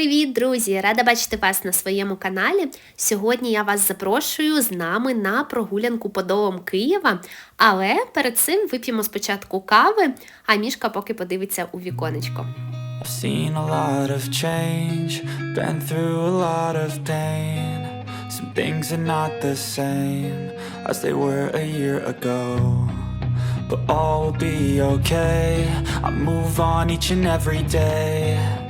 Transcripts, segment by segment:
Привіт, друзі! Рада бачити вас на своєму каналі. Сьогодні я вас запрошую з нами на прогулянку подолом Києва. Але перед цим вип'ємо спочатку кави, а мішка поки подивиться у віконечко. Some things are not the same as they were a year ago. But all will be okay. I move on each and every day.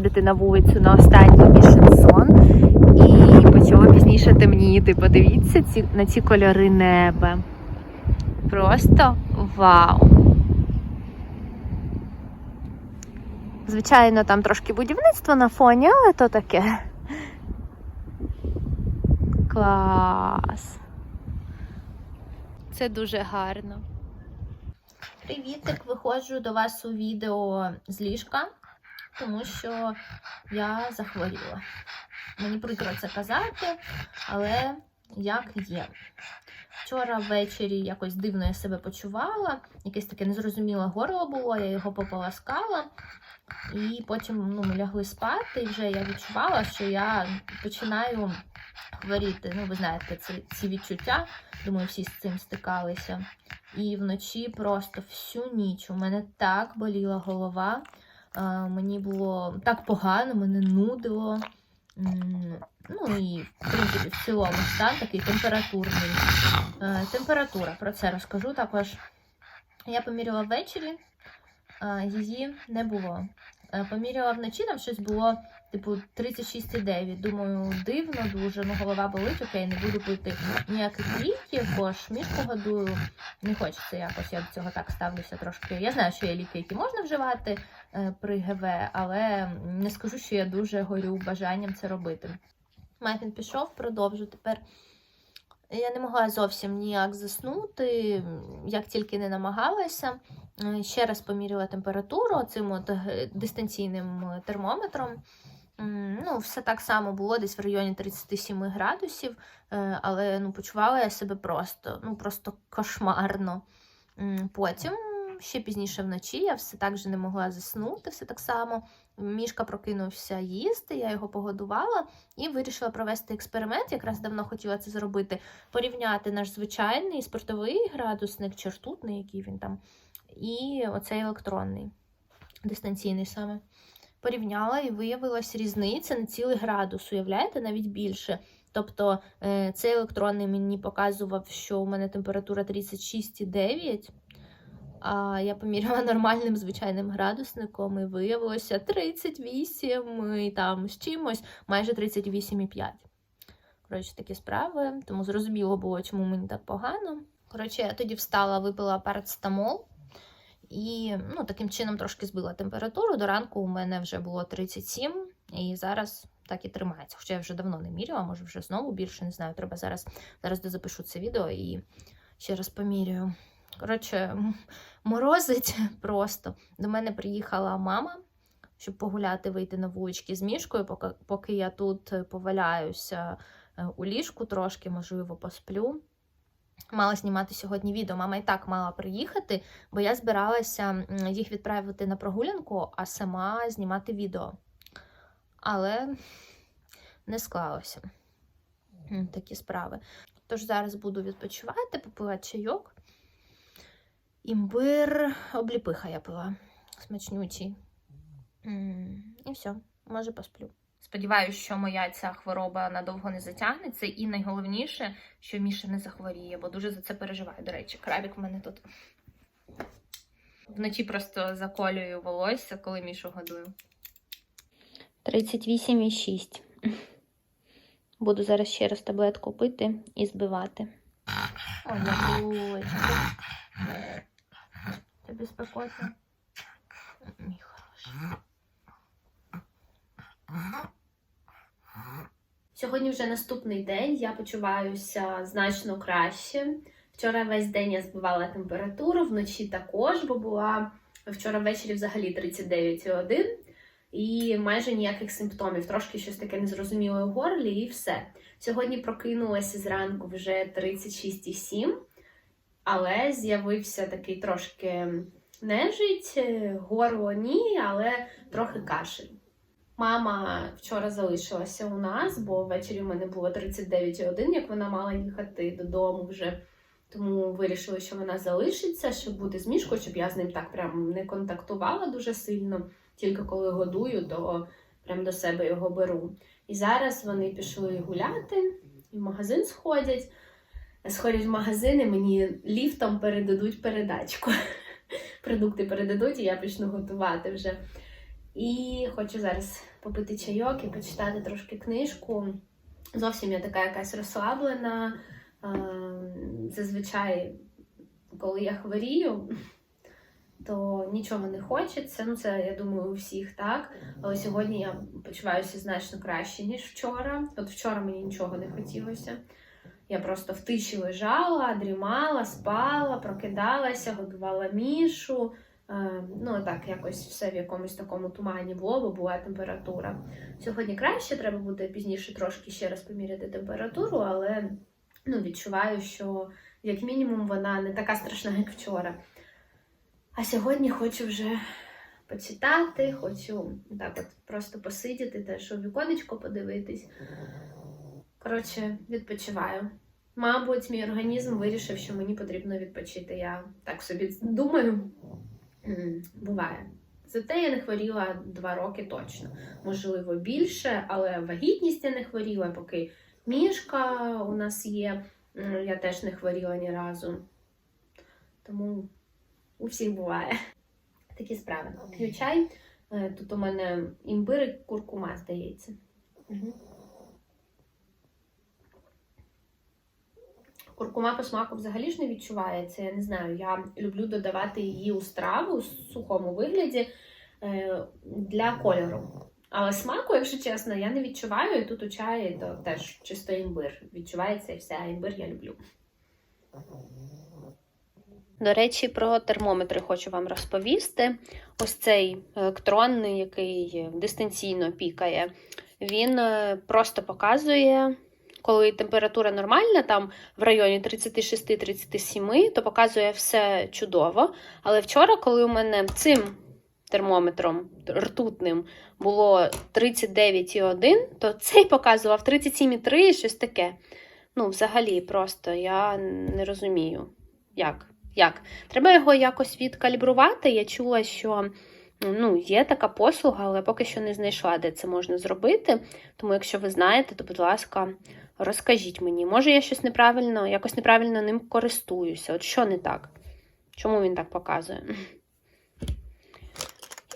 Виходити на вулицю на останній мішенсон і почало пізніше темніти. Подивіться ці, на ці кольори неба. Просто вау! Звичайно, там трошки будівництво на фоні, але то таке. Клас. Це дуже гарно. Привітик, виходжу до вас у відео з ліжка, тому що я захворіла. Мені прикро це казати, але як є. Вчора ввечері якось дивно я себе почувала, якесь таке незрозуміле горло було, я його пополаскала. І потім ну, ми лягли спати, і вже я відчувала, що я починаю хворіти. Ну, ви знаєте, це, ці відчуття, думаю, всі з цим стикалися. І вночі просто всю ніч у мене так боліла голова. Мені було так погано, мене нудило. Ну і в принципі в цілому стан такий температурний. Е, Температура, про це розкажу також. Я поміряла ввечері, її не було. Е, Поміряла вночі, там щось було типу 36,9. Думаю, дивно дуже, ну голова болить, окей, не буду пити ніяких ліків, бо ж мішку годую. Не хочеться якось, я до цього так ставлюся трошки. Я знаю, що є ліки, які можна вживати е, при ГВ, але не скажу, що я дуже горю бажанням це робити. Мафін пішов, продовжу тепер. Я не могла зовсім ніяк заснути, як тільки не намагалася. Е, Ще раз поміряла температуру цим от е, дистанційним термометром. Ну, все так само було десь в районі 37 градусів, е, але ну, почувала я себе просто, ну, просто кошмарно. Потім, ще пізніше вночі, я все так же не могла заснути, все так само. Мішка прокинувся їсти, я його погодувала і вирішила провести експеримент. Якраз давно хотіла це зробити. Порівняти наш звичайний спиртовий градусник, чи ртутний, який він там, і оцей електронний, дистанційний саме. Порівняла і виявилась різниця на цілий градус, уявляєте, навіть більше. Тобто е, цей електронний мені показував, що у мене температура 36,9, а я поміряла нормальним звичайним градусником і виявилося 38 і там з чимось, майже 38,5. Коротше, такі справи. Тому зрозуміло було, чому мені так погано. Коротше, я тоді встала, випила парацетамол. І ну, таким чином трошки збила температуру. До ранку у мене вже було 37, і зараз так і тримається. Хоча я вже давно не міряла, може вже знову більше не знаю. Треба зараз, зараз дозапишу це відео і ще раз поміряю. Коротше, морозить просто. До мене приїхала мама, щоб погуляти, вийти на вулички з мішкою, поки, поки я тут поваляюся е, у ліжку трошки, можливо, посплю. Мала знімати сьогодні відео. Мама і так мала приїхати, бо я збиралася їх відправити на прогулянку, а сама знімати відео. Але не склалося. Такі справи. Тож зараз буду відпочивати, попивати чайок. Імбир, обліпиха я пила. Смачнючий. І все, може посплю. Сподіваюся, що моя ця хвороба надовго не затягнеться. І найголовніше, що Міша не захворіє, бо дуже за це переживаю. До речі, крабік в мене тут. Вночі просто заколюю волосся, коли Мішу годую. 38,6. Буду зараз ще раз таблетку пити і збивати. Ой, я. Тобі спекотно? Мій хороший. Сьогодні вже наступний день, я почуваюся значно краще. Вчора весь день я збивала температуру, вночі також, бо була вчора ввечері взагалі 39,1 і майже ніяких симптомів. Трошки щось таке незрозуміле у горлі і все. Сьогодні прокинулася зранку вже 36,7, але з'явився такий трошки нежить, горло ні, але трохи кашель. Мама вчора залишилася у нас, бо ввечері в мене було 39,1, як вона мала їхати додому вже. Тому вирішили, що вона залишиться, щоб бути з мішкою, щоб я з ним так прям не контактувала дуже сильно. Тільки коли годую, то прям до себе його беру. І зараз вони пішли гуляти, і в магазин сходять. Сходять в магазин і мені ліфтом передадуть передачку. Продукти передадуть, і я почну готувати вже. І хочу зараз попити чайок і почитати трошки книжку. Зовсім я така якась розслаблена. Ем, Зазвичай, коли я хворію, то нічого не хочеться. Ну, це я думаю, у всіх так. Але сьогодні я почуваюся значно краще, ніж вчора. От вчора мені нічого не хотілося. Я просто в тиші лежала, дрімала, спала, прокидалася, годувала мішу. Е, Ну, так, якось все в якомусь такому тумані було, бо була температура. Сьогодні краще, треба буде пізніше трошки ще раз поміряти температуру, але ну, відчуваю, що як мінімум вона не така страшна, як вчора. А сьогодні хочу вже почитати, хочу так от просто посидіти, теж у віконечко подивитись. Коротше, відпочиваю. Мабуть, мій організм вирішив, що мені потрібно відпочити. Я так собі думаю. Буває. Зате я не хворіла два роки точно. Можливо, більше, але вагітність я не хворіла, поки мішка у нас є. Я теж не хворіла ні разу. Тому у всіх буває. Такі справи. П'ю чай. Е, Тут у мене імбир і куркума, здається. Куркума по смаку взагалі ж не відчувається. Я не знаю. Я люблю додавати її у страву у сухому вигляді е, для кольору. Але смаку, якщо чесно, я не відчуваю. І тут у чаї то теж чисто імбир. Відчувається і все, імбир я люблю. До речі, про термометри хочу вам розповісти. Ось цей електронний, який дистанційно пікає, він е, просто показує, коли температура нормальна, там в районі 36-37, то показує все чудово. Але вчора, коли у мене цим термометром ртутним було 39,1, то цей показував 37,3, щось таке. Ну, взагалі, просто я не розумію, як. Як? Треба його якось відкалібрувати. Я чула, що ну, є така послуга, але поки що не знайшла, де це можна зробити. Тому, якщо ви знаєте, то, будь ласка, розкажіть мені. Може, я щось неправильно, якось неправильно ним користуюся. От що не так? Чому він так показує?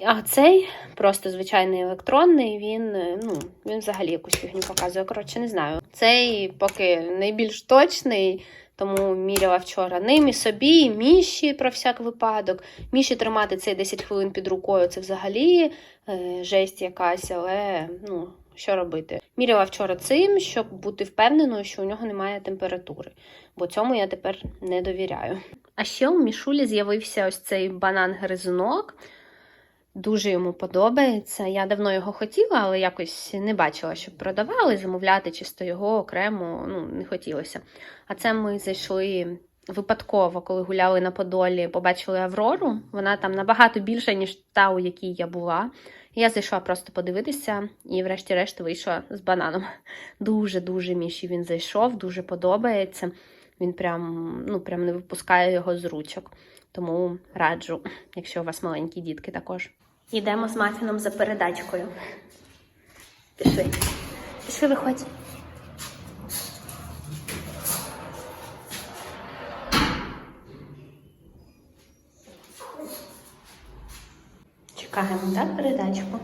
А цей просто звичайний електронний, він, е, ну, він взагалі якусь фігню показує. Коротше, не знаю. Цей поки найбільш точний, тому міряла вчора ним і собі, і міші про всяк випадок. Міші тримати цей 10 хвилин під рукою це взагалі е, жесть якась, але ну, що робити. Міряла вчора цим, щоб бути впевненою, що у нього немає температури, бо цьому я тепер не довіряю. А ще у Мішулі з'явився ось цей банан-гризунок. Дуже йому подобається. Я давно його хотіла, але якось не бачила, щоб продавали, замовляти чисто його окремо ну, не хотілося. А це ми зайшли випадково, коли гуляли на Подолі, побачили Аврору. Вона там набагато більша, ніж та, у якій я була. Я зайшла просто подивитися і, врешті-решт, вийшла з бананом. Дуже-дуже міші він зайшов, дуже подобається. Він прям, ну, прям не випускає його з ручок. Тому раджу, якщо у вас маленькі дітки також. Йдемо з мафіном за передачкою. Пішли. Пішли, виходь. Чекаємо, так, передачку.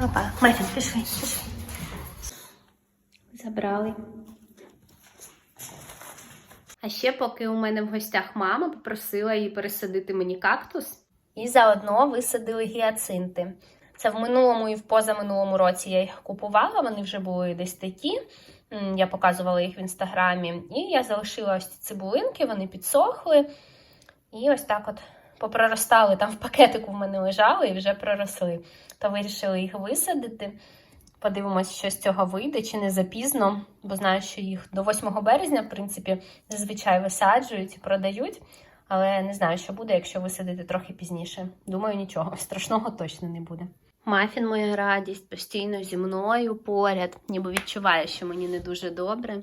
Опа, Мафін, пішли, пішли. Забрали. А ще, поки у мене в гостях мама попросила її пересадити мені кактус. І заодно висадили гіацинти. Це в минулому і в позаминулому році я їх купувала, вони вже були десь такі. Я показувала їх в інстаграмі. І я залишила ось ці цибулинки, вони підсохли. І ось так от попроростали. Там в пакетику в мене лежали і вже проросли. То вирішили їх висадити. Подивимось, що з цього вийде, чи не запізно, бо знаю, що їх до 8 березня, в принципі, зазвичай висаджують і продають. Але не знаю, що буде, якщо висадити трохи пізніше. Думаю, нічого страшного точно не буде. Мафін моя радість постійно зі мною поряд, ніби відчуває, що мені не дуже добре.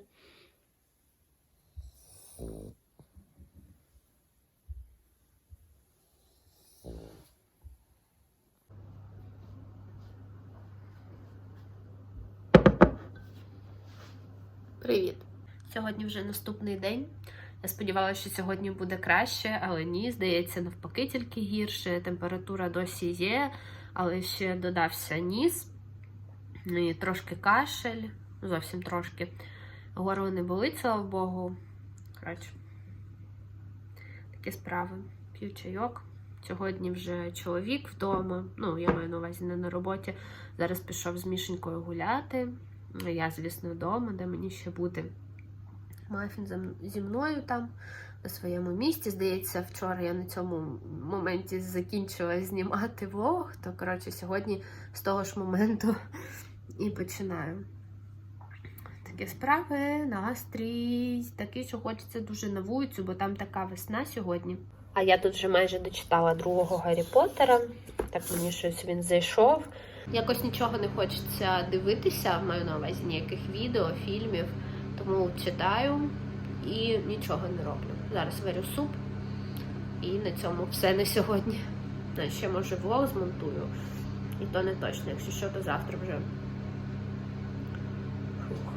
Привіт! Сьогодні вже наступний день. Я сподівалася, що сьогодні буде краще, але ні, здається, навпаки, тільки гірше. Температура досі є, але ще додався ніс, ну і трошки кашель, зовсім трошки. Горло не болить, слава Богу. Коротше, такі справи. П'ю чайок. Сьогодні вже чоловік вдома. Ну, я маю на увазі не на роботі. Зараз пішов з Мішенькою гуляти. Я, звісно, вдома, де мені ще бути. Мафін зі мною там на своєму місці. Здається, вчора я на цьому моменті закінчила знімати влог. То, коротше, сьогодні з того ж моменту і починаю. Такі справи, настрій, такий, що хочеться дуже на вулицю, бо там така весна сьогодні. А я тут вже майже дочитала другого Гаррі Поттера. Так мені щось він зайшов. Якось нічого не хочеться дивитися, маю на увазі ніяких відео, фільмів, тому читаю і нічого не роблю. Зараз варю суп, і на цьому все на сьогодні. Ще може влог змонтую, і то не точно, якщо що, то завтра вже. Фух.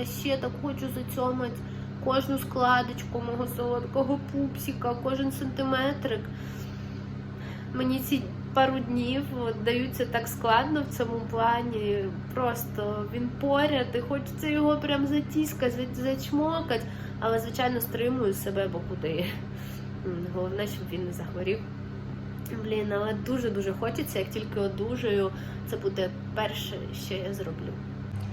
А ще так хочу зацьомати кожну складочку мого солодкого пупсика, кожен сантиметрик. Мені ці пару днів даються так складно в цьому плані. Просто він поряд, і хочеться його прям затіскати, зачмокати. Але, звичайно, стримую себе, бо куди. Головне, щоб він не захворів. Блін, але дуже-дуже хочеться, як тільки одужаю, це буде перше, що я зроблю.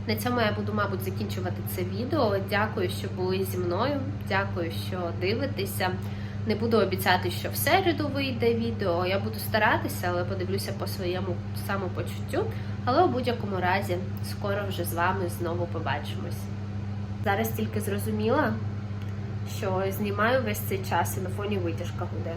На цьому я буду, мабуть, закінчувати це відео. Дякую, що були зі мною. Дякую, що дивитеся. Не буду обіцяти, що в середу вийде відео. Я буду старатися, але подивлюся по своєму самопочуттю. Але у будь-якому разі скоро вже з вами знову побачимось. Зараз тільки зрозуміла, що знімаю весь цей час і на фоні витяжка гуде.